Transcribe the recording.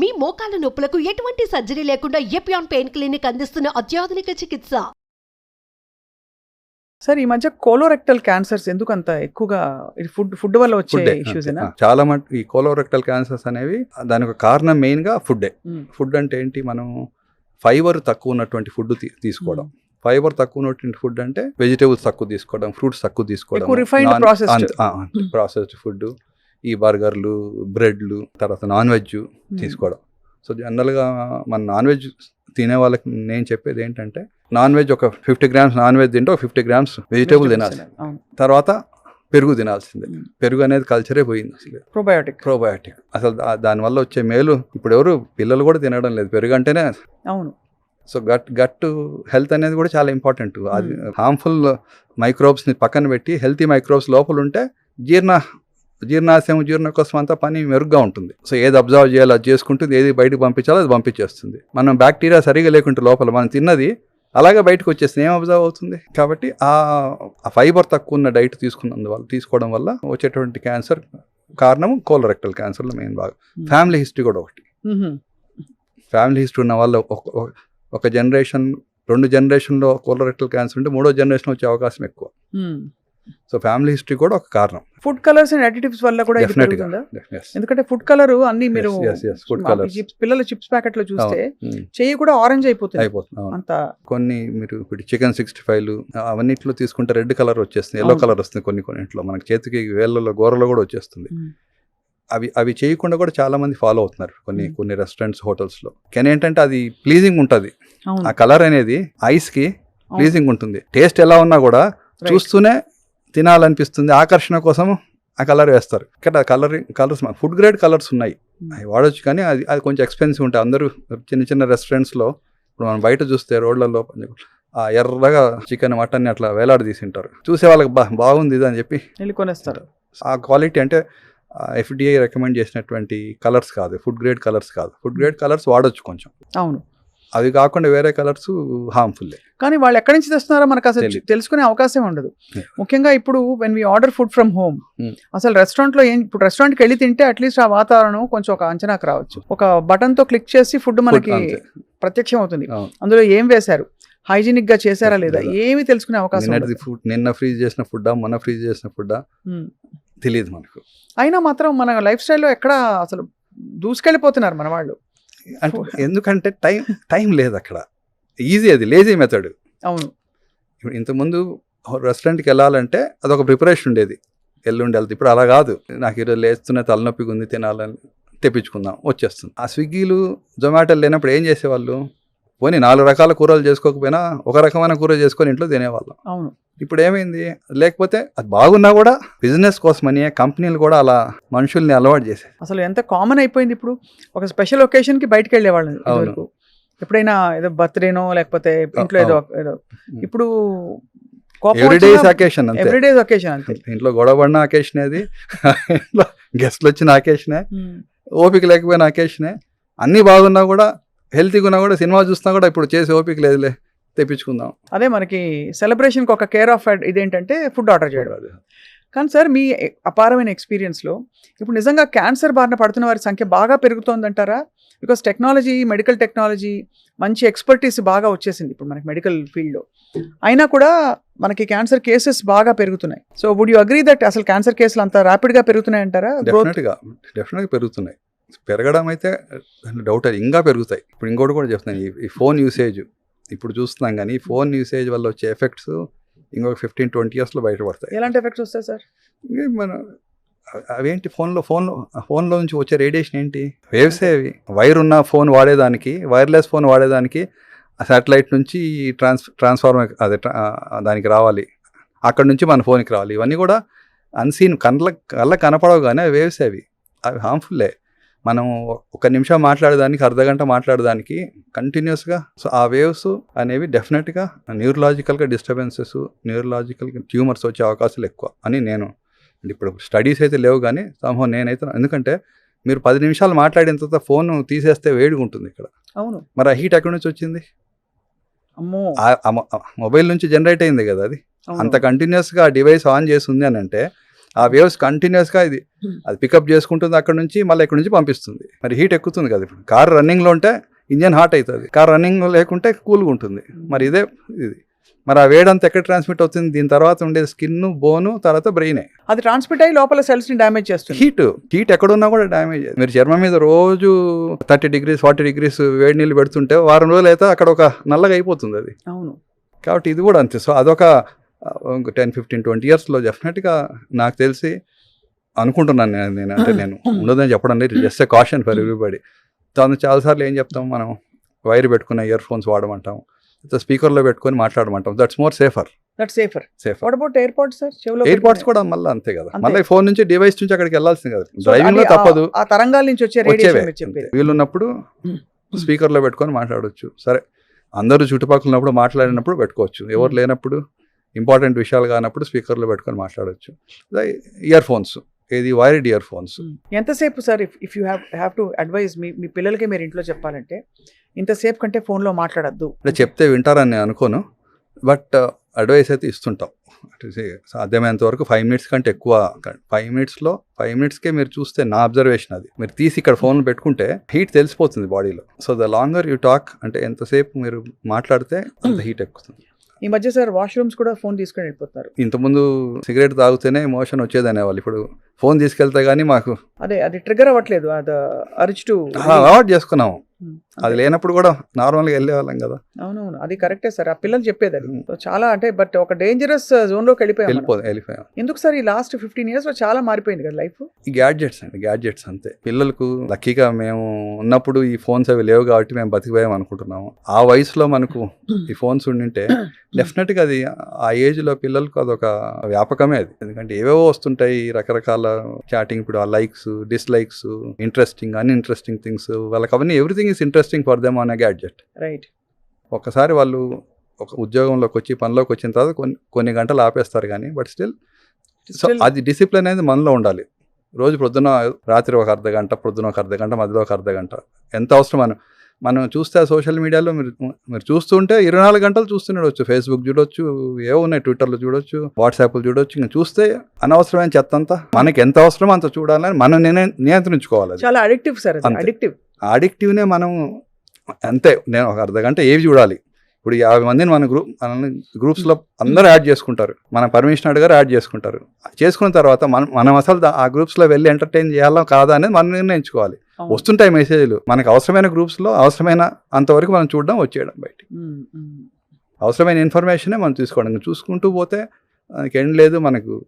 మీ మోకాల నొప్పులకు ఎటువంటి సర్జరీ లేకుండా ఎపియాన్ పెయిన్ క్లినిక్ అందిస్తున్న అత్యాధునిక చికిత్స? సార్ ఈ మధ్య కోలోరెక్టల్ క్యాన్సర్స్ ఎందుకు అంత ఎక్కువగా ఇది ఫుడ్ ఫుడ్ వల్ల వచ్చే ఇష్యూస్ చాలా మటు ఈ కోలోరెక్టల్ క్యాన్సర్స్ అనేవి దానికి కారణం మెయిన్గా ఫుడ్డే ఫుడ్ అంటే ఏంటి? మనం ఫైబర్ తక్కువ ఉన్నటువంటి ఫుడ్ తీసుకోవడం. ఫైబర్ తక్కువ ఉన్నటువంటి ఫుడ్ అంటే వెజిటేబుల్స్ తక్కువ తీసుకోవడం ఫ్రూట్స్ తక్కువ తీసుకోవడం. Processed food. ఈ బర్గర్లు బ్రెడ్లు తర్వాత నాన్ వెజ్ తీసుకోవడం. సో జనరల్గా మన నాన్ వెజ్ తినే వాళ్ళకి నేను చెప్పేది ఏంటంటే నాన్ వెజ్ ఒక ఫిఫ్టీ గ్రామ్స్ నాన్ వెజ్ తింటే ఒక ఫిఫ్టీ గ్రామ్స్ వెజిటేబుల్ తినాలి. తర్వాత పెరుగు తినాల్సిందే. పెరుగు అనేది కల్చరే పోయింది అసలు. ప్రోబయోటిక్ ప్రోబయాటిక్ అసలు దానివల్ల వచ్చే మేలు ఇప్పుడు ఎవరు పిల్లలు కూడా తినడం లేదు. పెరుగు అంటేనే అవును. సో గట్ గట్ హెల్త్ అనేది కూడా చాలా ఇంపార్టెంట్. అది హార్మ్ఫుల్ మైక్రోబ్స్ని పక్కన పెట్టి హెల్తీ మైక్రోబ్స్ లోపల ఉంటే జీర్ణ జీర్ణాశయం జీర్ణ కోసం అంతా పని మెరుగ్గా ఉంటుంది. సో ఏది అబ్జర్వ్ చేయాలో అది చేసుకుంటుంది ఏది బయటకు పంపించాలో అది పంపించేస్తుంది. మనం బ్యాక్టీరియా సరిగా లేకుంటే లోపల మనం తిన్నది అలాగే బయటకు వచ్చేస్తుంది. ఏం అబ్జర్వ్ అవుతుంది? కాబట్టి ఆ ఫైబర్ తక్కువ ఉన్న డైట్ తీసుకున్నందువల్ల తీసుకోవడం వల్ల వచ్చేటువంటి క్యాన్సర్ కారణం కోలరెక్టల్ క్యాన్సర్లో మెయిన్ బాగా ఫ్యామిలీ హిస్టరీ కూడా ఒకటి. ఫ్యామిలీ హిస్టరీ ఉన్న వాళ్ళు ఒక జనరేషన్ రెండు జనరేషన్లో కోలరెక్టల్ క్యాన్సర్ ఉంటే మూడో జనరేషన్ వచ్చే అవకాశం ఎక్కువ. సో ఫ్యామిలీ హిస్టరీ కూడా ఒక కారణం ఫుడ్ కలర్స్ అండ్ అడిటివ్స్ వల్ల కూడా. ఎందుకంటే ఫుడ్ కలర్ అన్ని మీరు chips- పిల్లల చిప్స్ ప్యాకెట్లో చూస్తే Mm. చెయ్యి కూడా ఆరెంజ్ అయిపోతుంది అయిపోతుంది. అంత కొన్ని మీరు ఇప్పుడు చికెన్ సిక్స్టీ ఫైవ్ అవన్నిట్లో తీసుకుంటే రెడ్ కలర్ వచ్చేస్తుంది ఎల్లో. కలర్ వస్తుంది కొన్ని కొన్నింట్లో మనకి చేతికి వేళ్ళలో గోరలో కూడా వచ్చేస్తుంది Mm. అవి అవి చేయకుండా కూడా చాలా మంది ఫాలో అవుతున్నారు కొన్ని Mm. కొన్ని రెస్టారెంట్స్ హోటల్స్లో కానీ ఏంటంటే అది ప్లీజింగ్ ఉంటుంది ఆ కలర్ అనేది ఐస్కి. ప్లీజింగ్ ఉంటుంది టేస్ట్ ఎలా ఉన్నా కూడా. చూస్తూనే తినాలనిపిస్తుంది. ఆకర్షణ కోసం ఆ కలర్ వేస్తారు. ఇక్కడ colour colours food grade colours ఉన్నాయి. అవి వాడొచ్చు కానీ అది అది కొంచెం ఎక్స్పెన్సివ్ ఉంటాయి. అందరూ చిన్న చిన్న రెస్టారెంట్స్లో ఇప్పుడు మనం బయట చూస్తే రోడ్లలో ఆ ఎర్రగా చికెన్ మటన్ అట్లా వేలాడదీసి ఉంటారు చూసే వాళ్ళకి బా బాగుంది ఇది అని చెప్పి కొనేస్తారు. ఆ క్వాలిటీ అంటే ఎఫ్డిఐ రికమెండ్ చేసినటువంటి కలర్స్ కాదు. ఫుడ్ గ్రేడ్ కలర్స్ కాదు. ఫుడ్ గ్రేడ్ కలర్స్ వాడొచ్చు కొంచెం. అవును. అవి కాకుండా వేరే కలర్స్ హార్మ్ఫుల్ కానీ వాళ్ళు ఎక్కడి నుంచి తెస్తున్నారో మనకు అసలు. తెలుసుకునే అవకాశం ఉండదు. ముఖ్యంగా ఇప్పుడు when we order food from home Hmm. అసలు రెస్టారెంట్లో ఏం ఇప్పుడు రెస్టారెంట్కి వెళ్ళి తింటే అట్లీస్ట్ ఆ వాతావరణం కొంచెం ఒక అంచనాకు రావచ్చు ఒక బటన్తో క్లిక్ చేసి ఫుడ్ మనకి. ప్రత్యక్షం అవుతుంది. అందులో ఏం వేశారు హైజీనిక్గా చేశారా లేదా. ఏమీ తెలుసుకునే అవకాశం. ఫుడ్ నిన్న ఫ్రీజ్ చేసిన ఫుడ్డా మొన్న ఫ్రీజ్ చేసిన ఫుడ్డా Hmm. తెలియదు మనకు అయినా మాత్రం మన లైఫ్ స్టైల్లో ఎక్కడ అసలు దూసుకెళ్ళిపోతున్నారు మన వాళ్ళు అంటే ఎందుకంటే టైం టైం లేదు అక్కడ ఈజీ అది లేజీ మెథడ్. అవును. ఇప్పుడు ఇంతకుముందు రెస్టారెంట్కి వెళ్ళాలంటే అదొక ప్రిపరేషన్ ఉండేది. ఎల్లుండి వెళ్తే ఇప్పుడు అలా కాదు. నాకు ఈరోజు లేస్తున్న తలనొప్పిగా ఉంది తినాలని తెప్పించుకుందాం వచ్చేస్తుంది. ఆ స్విగ్గీలు జొమాటోలు లేనప్పుడు ఏం చేసేవాళ్ళు? పోనీ నాలుగు రకాల కూరలు చేసుకోకపోయినా ఒక రకమైన కూర చేసుకొని ఇంట్లో తినేవాళ్ళం. అవును. ఇప్పుడు ఏమైంది లేకపోతే అది బాగున్నా కూడా బిజినెస్ కోసమని కంపెనీలు కూడా అలా మనుషుల్ని అలవాటు చేసే అసలు ఎంత కామన్ అయిపోయింది ఇప్పుడు? ఒక స్పెషల్ ఒకేషన్కి బయటకు వెళ్ళేవాళ్ళు అవును. ఎప్పుడైనా ఏదో బర్త్డేనో లేకపోతే ఇంట్లో ఏదో ఏదో ఇప్పుడు అకేషన్ అంతే. అంతే. ఇంట్లో గొడవ పడిన అకేషన్ అది ఇంట్లో గెస్ట్లు వచ్చిన అకేషనే. ఓపిక లేకపోయిన అకేషనే అన్నీ బాగున్నా కూడా హెల్తీగా ఉన్నా కూడా సినిమా చూస్తున్నా కూడా ఇప్పుడు చేసే ఓపిక లేదులే తెప్పించుకుందాం. అదే మనకి సెలబ్రేషన్కి ఒక కేర్ ఆఫ్ ఇదేంటంటే ఫుడ్ ఆర్డర్ చేయడం. కానీ సార్ మీ అపారమైన ఎక్స్పీరియన్స్లో ఇప్పుడు నిజంగా క్యాన్సర్ బారిన పడుతున్న వారి సంఖ్య బాగా పెరుగుతోందంటారా? బికాస్ టెక్నాలజీ మెడికల్ టెక్నాలజీ మంచి ఎక్స్పర్టీస్ బాగా వచ్చేసింది ఇప్పుడు మనకి మెడికల్ ఫీల్డ్లో. అయినా కూడా మనకి క్యాన్సర్ కేసెస్ బాగా పెరుగుతున్నాయి. So would you agree that అసలు క్యాన్సర్ కేసులు అంత ర్యాపిడ్గా పెరుగుతున్నాయి అంటారా డెఫినెట్గా డెఫినెట్గా పెరుగుతున్నాయి. పెరగడం అయితే డౌట్ అది ఇంకా పెరుగుతాయి. ఇప్పుడు ఇంకోటి కూడా చెప్తున్నాను ఈ- ఫోన్ యూసేజ్ ఇప్పుడు చూస్తున్నాం కానీ ఈ ఫోన్ యూసేజ్ వల్ల వచ్చే ఎఫెక్ట్స్ ఇంకొక ఫిఫ్టీన్ ట్వంటీ ఇయర్స్లో బయటపడతాయి. ఎలాంటి ఎఫెక్ట్స్ వస్తాయి సార్? మన అవేంటి ఫోన్లో ఫోన్లో ఫోన్లో నుంచి వచ్చే రేడియేషన్ ఏంటి? వేవ్సే అవి. వైర్ ఉన్న ఫోన్ వాడేదానికి వైర్లెస్ ఫోన్ వాడేదానికి ఆ శాటిలైట్ నుంచి ట్రాన్స్ ట్రాన్స్ఫార్మర్ అదే దానికి రావాలి. అక్కడ నుంచి మన ఫోన్కి రావాలి. ఇవన్నీ కూడా అన్సీన్ కళ్ళ కళ్ళ కనపడవు కానీ అవి వేవ్స్ అవి. అవి హార్మ్ఫుల్లే మనం ఒక నిమిషం మాట్లాడేదానికి అర్ధ గంట మాట్లాడేదానికి కంటిన్యూస్గా సో ఆ వేవ్స్ అనేవి డెఫినెట్గా న్యూరలాజికల్గా డిస్టర్బెన్సెస్ న్యూరలాజికల్గా ట్యూమర్స్ వచ్చే అవకాశాలు ఎక్కువ అని నేను ఇప్పుడు స్టడీస్ అయితే లేవు కానీ సంభవం నేనైతే ఎందుకంటే మీరు పది నిమిషాలు మాట్లాడిన తర్వాత ఫోన్ తీసేస్తే వేడిగా ఉంటుంది ఇక్కడ. అవును. మరి ఆ హీట్ ఎక్కడి నుంచి వచ్చింది? మొబైల్ నుంచి జనరేట్ అయింది కదా అది. అంత కంటిన్యూస్గా ఆ డివైస్ ఆన్ చేసి ఉంది అని అంటే ఆ వేవ్స్ కంటిన్యూస్గా ఇది Hmm. అది పికప్ చేసుకుంటుంది అక్కడ నుంచి మళ్ళీ ఇక్కడ నుంచి పంపిస్తుంది. మరి హీట్ ఎక్కుతుంది కదా ఇప్పుడు. కార్ రన్నింగ్లో ఉంటే ఇంజన్ హాట్ అవుతుంది. కార్ రన్నింగ్ లేకుంటే కూల్గా ఉంటుంది. మరి ఇదే ఇది. మరి ఆ వేడంతా ఎక్కడ ట్రాన్స్మిట్ అవుతుంది? దీని తర్వాత ఉండే స్కిన్ బోను తర్వాత బ్రెయినే అది ట్రాన్స్మిట్ అయ్యి లోపల సెల్స్ని డ్యామేజ్ చేస్తుంది. హీట్ హీట్ ఎక్కడున్నా కూడా డ్యామేజ్ మీరు చర్మం మీద రోజు థర్టీ డిగ్రీస్ ఫార్టీ డిగ్రీస్ వేడి నీళ్ళు పెడుతుంటే వారం రోజులు అయితే అక్కడ ఒక నల్లగా అయిపోతుంది అది. అవును. కాబట్టి ఇది కూడా అంతే. సో అదొక టెన్ ఫిఫ్టీన్ ట్వంటీ ఇయర్స్లో డెఫినెట్గా నాకు తెలిసి అనుకుంటున్నాను నేను నేను అంటే నేను ఉండదని చెప్పడం లేదు. జస్ట్ కాషన్ ఫర్ ఎవ్రీబడి దాని చాలాసార్లు ఏం చెప్తాం మనం వైర్ పెట్టుకున్న ఇయర్ ఫోన్స్ వాడమంటాం స్పీకర్లో పెట్టుకొని మాట్లాడమంటాం. That's more safer that safer safer what about sir చెవిలో ఎయిర్ పెట్టుకునే- కూడా మళ్ళీ అంతే కదా. మళ్ళీ ఫోన్ నుంచి డివైస్ నుంచి అక్కడికి వెళ్ళాల్సింది కదా. డ్రైవింగ్లో తప్పదు. ఆ తరంగాల నుంచి వచ్చే రేడియేషన్ వీళ్ళున్నప్పుడు Hmm. స్పీకర్లో పెట్టుకొని మాట్లాడవచ్చు సరే అందరూ చుట్టుపక్కల ఉన్నప్పుడు మాట్లాడినప్పుడు పెట్టుకోవచ్చు. ఎవరు. లేనప్పుడు ఇంపార్టెంట్ విషయాలు కానప్పుడు స్పీకర్లో పెట్టుకొని మాట్లాడవచ్చు ఇయర్ ఫోన్స్ ఏది వైర్డ్ ఇయర్ ఫోన్స్. ఎంతసేపు sir if if you have to advise మీ మీ పిల్లలకి మీరు ఇంట్లో చెప్పాలంటే ఇంతసేపు కంటే ఫోన్లో మాట్లాడద్దు. అంటే చెప్తే వింటారని నేను అనుకోను బట్ అడ్వైస్ అయితే ఇస్తుంటాం. See, సాధ్యమైనంత వరకు ఫైవ్ మినిట్స్ కంటే ఎక్కువ ఫైవ్ మినిట్స్లో ఫైవ్ మినిట్స్కే మీరు చూస్తే నా అబ్జర్వేషన్ అది. మీరు తీసి ఇక్కడ ఫోన్ పెట్టుకుంటే హీట్ తెలిసిపోతుంది బాడీలో so the longer you talk అంటే ఎంతసేపు మీరు మాట్లాడితే అంత హీట్ ఎక్కుతుంది. ఈ మధ్య సార్ వాష్రూమ్స్ కూడా ఫోన్ తీసుకొని వెళ్ళిపోతున్నారు ఇంతకుముందు సిగరెట్ తాగితేనే మోషన్ వచ్చేది అనేవాళ్ళు ఇప్పుడు ఫోన్ తీసుకెళ్తే కానీ మాకు అదే అది ట్రిగర్ అవ్వట్లేదు. అది అరిచ్ టు అలవాటు చేసుకున్నాము. అది లేనప్పుడు కూడా నార్మల్గా వెళ్ళేవాళ్ళం కదా. అవునవును. అది కరెక్టే సార్. ఆ పిల్లలు చెప్పేది అది. చాలా అంటే బట్ ఒక డేంజరస్ జోన్లోకి వెళ్ళిపోయాం వెళ్ళిపోయాం. ఎందుకు సార్ ఈ లాస్ట్ ఫిఫ్టీన్ ఇయర్స్లో చాలా మారిపోయింది కదా లైఫ్ ఈ గ్యాడ్జెట్స్ అండి గ్యాడ్జెట్స్ అంతే. పిల్లలకు లక్కీగా మేము ఉన్నప్పుడు ఈ ఫోన్స్ అవి లేవు కాబట్టి మేము బతికిపోయాం అనుకుంటున్నాము. ఆ వయసులో మనకు ఈ ఫోన్స్ ఉండింటే డెఫినెట్గా అది ఆ ఏజ్లో పిల్లలకు అదొక వ్యాపకమే అది. ఎందుకంటే ఏవేవో వస్తుంటాయి రకరకాల చాటింగ్ ఇప్పుడు ఆ likes dislikes interesting uninteresting things వాళ్ళకి అవన్నీ everything is interesting for them అనే గ్యాడ్జెట్. రైట్. ఒకసారి వాళ్ళు ఒక ఉద్యోగంలోకి వచ్చి పనిలోకి వచ్చిన తర్వాత కొన్ని కొన్ని గంటలు ఆపేస్తారు కానీ బట్ స్టిల్ సో అది డిసిప్లిన్ అనేది మనలో ఉండాలి. రోజు ప్రొద్దున రాత్రి ఒక అర్ధ గంట ప్రొద్దున ఒక అర్ధ గంట మధ్యలో ఒక అర్ధ గంట. ఎంత అవసరం మనం మనం చూస్తే సోషల్ మీడియాలో మీరు మీరు చూస్తుంటే ఇరవై నాలుగు గంటలు చూస్తూనే ఉండొచ్చు ఫేస్బుక్ చూడొచ్చు ఏవో ఉన్నాయి ట్విట్టర్లో చూడొచ్చు వాట్సాప్లో చూడొచ్చు. ఇంకా చూస్తే అనవసరమైన చెత్త అంతా మనకి ఎంత అవసరమో అంత చూడాలని మనం నియ- నియంత్రించుకోవాలి. చాలా అడిక్టివ్ సార్. అడిక్టివ్ అడిక్టివ్నే మనం అంతే. నేను ఒక అర్ధ గంట ఏవి చూడాలి. ఇప్పుడు యాభై మందిని మన గ్రూప్ మనల్ని గ్రూప్స్లో అందరూ యాడ్ చేసుకుంటారు. మన పర్మిషన్ అడిగారు యాడ్ చేసుకుంటారు. చేసుకున్న తర్వాత మనం మనం అసలు ఆ గ్రూప్స్లో వెళ్ళి ఎంటర్టైన్ చేయాలా కాదా అనేది మనం నిర్ణయించుకోవాలి. వస్తుంటాయి మెసేజ్లు. మనకు అవసరమైన గ్రూప్స్లో అవసరమైన అంతవరకు మనం చూడడం వచ్చేయడం బయట అవసరమైన ఇన్ఫర్మేషనే మనం తీసుకోవడం. చూసుకుంటూ పోతే మనకి ఎండ్ లేదు మనకు